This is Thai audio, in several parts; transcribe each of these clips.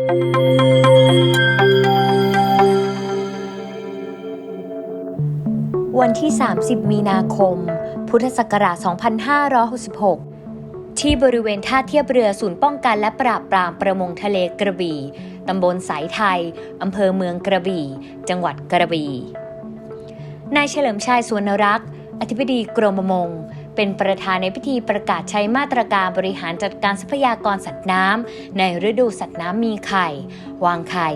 วันที่ 30 มีนาคม พุทธศักราช 2566 ที่บริเวณท่าเทียบเรือศูนย์ป้องกันและปราบปรามประมงทะเลกระบี่ ตำบลสายไทย อำเภอเมืองกระบี่ จังหวัดกระบี่ นายเฉลิมชัยสวนรักษ์ อธิบดีกรมประมง เป็นประธานในพิธีประกาศใช้มาตรการบริหารจัดการทรัพยากรสัตว์น้ำในฤดูสัตว์น้ำมีไข่ วางไข่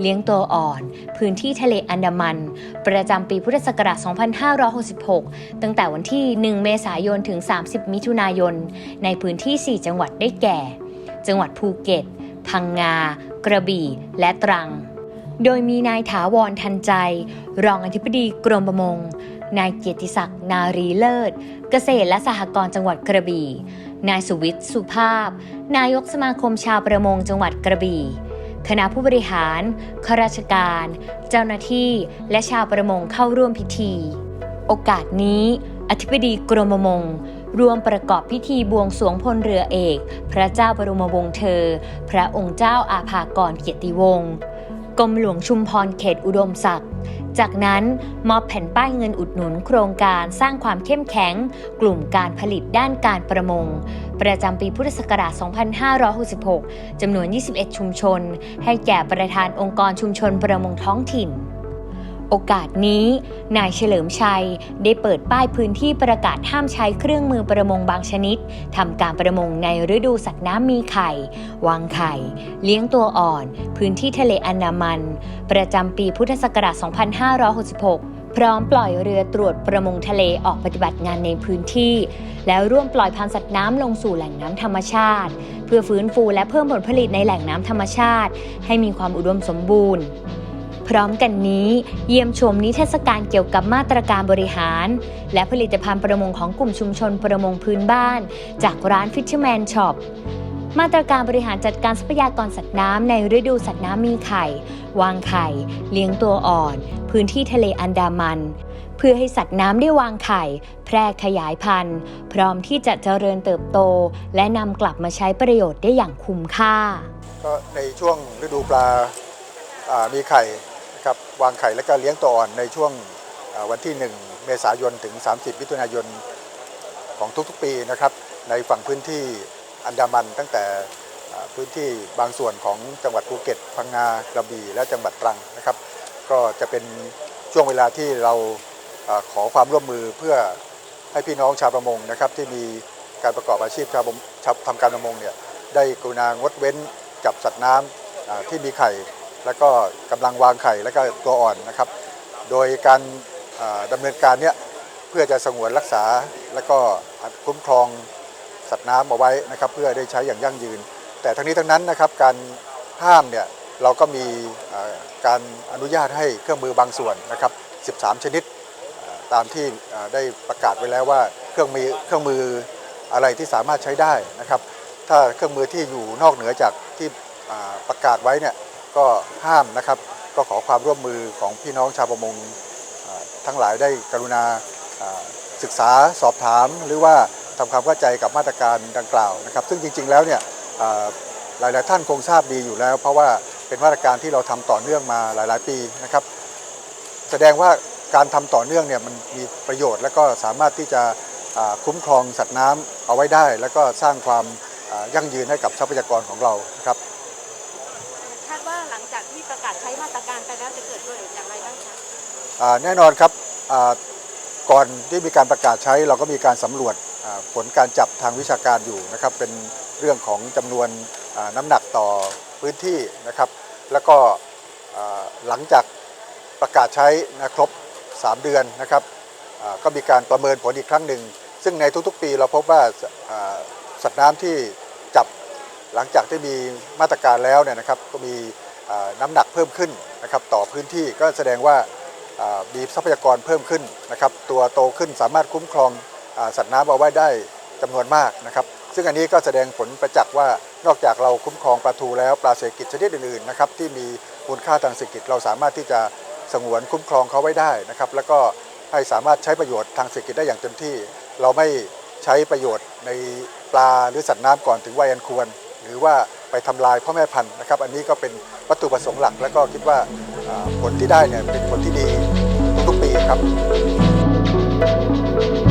เลี้ยงตัวอ่อน พื้นที่ทะเลอันดามัน ประจำปีพุทธศักราช 2566 ตั้งแต่วันที่ 1 เมษายนถึง 30 มิถุนายน ในพื้นที่ 4 จังหวัดได้แก่ จังหวัดภูเก็ต พังงา กระบี่ และตรัง โดยมีนายถาวรทันใจ รองอธิบดีกรมประมง นายเกียรติศักดิ์นารีเลิศ เกษตรและสหกรณ์จังหวัดกระบี่ นายสุวิทย์สุภาพ นายกสมาคมชาวประมงจังหวัดกระบี่ คณะผู้บริหารข้าราชการ เจ้าหน้าที่ และชาวประมงเข้าร่วมพิธี โอกาสนี้ อธิบดีกรมประมงรวมประกอบพิธีบวงสวงพลเรือเอก พระเจ้าบรมวงศ์เธอ พระองค์เจ้าอาภากรเกียรติวงศ์ กรมหลวงชุมพรเขตอุดมศักดิ์ จากนั้นมอบแผ่นป้ายเงินอุดหนุนโครงการสร้างความเข้มแข็ง กลุ่มการผลิตด้านการประมง ประจำปีพุทธศักราช 2566 จำนวน 21 ชุมชน ให้แก่ประธานองค์กรชุมชนประมงท้องถิ่น โอกาสนี้ นายเฉลิมชัยได้เปิดป้ายพื้นที่ประกาศห้ามใช้เครื่องมือประมงบางชนิดทำการประมงในฤดูสัตว์น้ำมีไข่ วางไข่ เลี้ยงตัวอ่อน พื้นที่ทะเลอันดามัน ประจำปีพุทธศักราช 2566พร้อมปล่อยเรือตรวจประมงทะเลออกปฏิบัติงานในพื้นที่ แล้วร่วมปล่อยพันธุ์สัตว์น้ำลงสู่แหล่งน้ำธรรมชาติ เพื่อฟื้นฟูและเพิ่มผลผลิตในแหล่งน้ำธรรมชาติ ให้มีความอุดมสมบูรณ์ พร้อมกันนี้ เยี่ยมชมนิทรรศการเกี่ยวกับมาตรการบริหาร และผลิตภัณฑ์ประมงของกลุ่มชุมชนประมงพื้นบ้าน จากร้าน Fisherman Shop มาตรการบริหารจัดการทรัพยากรสัตว์น้ำในฤดูสัตว์น้ำมีไข่ วางไข่ เลี้ยงตัวอ่อน พื้นที่ทะเลอันดามัน เพื่อให้สัตว์น้ำได้วางไข่ แพร่ขยายพันธุ์ พร้อมที่จะเจริญเติบโต และนำกลับมาใช้ประโยชน์ได้อย่างคุ้มค่า ก็ในช่วงฤดูปลามีไข่ ครับวางไข่และก็เลี้ยงตัวอ่อนในช่วงวันที่ 1 เมษายนถึง 30มิถุนายนของทุกๆปีนะครับในฝั่งพื้นที่อันดามันตั้งแต่พื้นที่บางส่วนของจังหวัดภูเก็ต พังงากระบี่และจังหวัดตรังนะครับ ก็จะเป็นช่วงเวลาที่เราขอความร่วมมือเพื่อให้พี่น้องชาวประมงนะครับที่มีการประกอบอาชีพชาวประชาวทำการประมงเนี่ยได้กรุณางดเว้นจับสัตว์น้ำอ่าที่มีไข่ แล้วก็กำลังวางไข่แล้วก็ตัวอ่อนนะครับ โดยการอ่าดำเนินการเนี้ยเพื่อจะสงวนรักษาแล้วก็คุ้มครองสัตว์น้ำเอาไว้นะครับ เพื่อได้ใช้อย่างยั่งยืน แต่ทั้งนี้ทั้งนั้นนะครับการห้ามเนี่ยเราก็มีการอนุญาตให้เครื่องมือบางส่วนนะครับ 13 ชนิดตามที่ได้ประกาศไว้แล้วว่าเครื่องมือเครื่องมืออะไรที่สามารถใช้ได้นะครับ ถ้าเครื่องมือที่อยู่นอกเหนือจากที่ประกาศไว้เนี่ย ก็ห้ามนะครับ ก็ขอความร่วมมือของพี่น้องชาวประมงทั้งหลายได้กรุณาศึกษาสอบถามหรือว่าทำความเข้าใจกับมาตรการดังกล่าวนะครับ ซึ่งจริงๆแล้วเนี่ยหลาย ๆ ท่านคงทราบดีอยู่แล้ว เพราะว่าเป็นมาตรการที่เราทำต่อเนื่องมาหลาย ๆ ปีนะครับ แสดงว่าการทำต่อเนื่องเนี่ยมันมีประโยชน์ และก็สามารถที่จะคุ้มครองสัตว์น้ำเอาไว้ได้ แล้วก็สร้างความยั่งยืนให้กับทรัพยากรของเรานะครับ จากที่ประกาศใช้มาตรการไปแล้วจะเกิดด้วยอย่างไรบ้างคะแน่นอนครับก่อนที่มีการประกาศใช้เราก็มีการสำรวจผลการจับทางวิชาการอยู่นะครับ เป็นเรื่องของจำนวนน้ำหนักต่อพื้นที่นะครับ แล้วก็หลังจากประกาศใช้นะครบ 3 เดือนนะครับก็มีการประเมินผลอีกครั้งหนึ่ง ซึ่งในทุกๆปีเราพบว่าสัตว์น้ำที่จับหลังจากที่มีมาตรการแล้วเนี่ยนะครับ ก็มี น้ำหนักเพิ่มขึ้นนะครับต่อพื้นที่ก็แสดงว่ามีทรัพยากรเพิ่มขึ้นนะครับตัวโตขึ้นสามารถคุ้มครองอสัตว์น้ำเอาไว้ได้จำนวนมากนะครับซึ่งอันนี้ก็แสดงผลประจักษ์ว่านอกจากเราคุ้มครองปลาทูแล้วปลาเศรษฐกิจชนิดอื่นๆนะครับที่มีมูลค่าทางเศรษฐกิจเราสามารถที่จะสงวนคุ้มครองเขาไว้ได้นะครับแล้วก็ให้สามารถใช้ประโยชน์ทางเศรษฐกิจได้อย่างเต็มที่ เราไม่ใช้ประโยชน์ในปลาหรือสัตว์น้ำก่อนถึงวัยอันควร รือรือว่าไปทำลายพ่อแม่พันธุ์นะครับ อันนี้ก็เป็นวัตถุประสงค์หลัก แล้วก็คิดว่าอ่าผลที่ได้เนี่ยเป็นผลที่ดีทุกๆปีครับ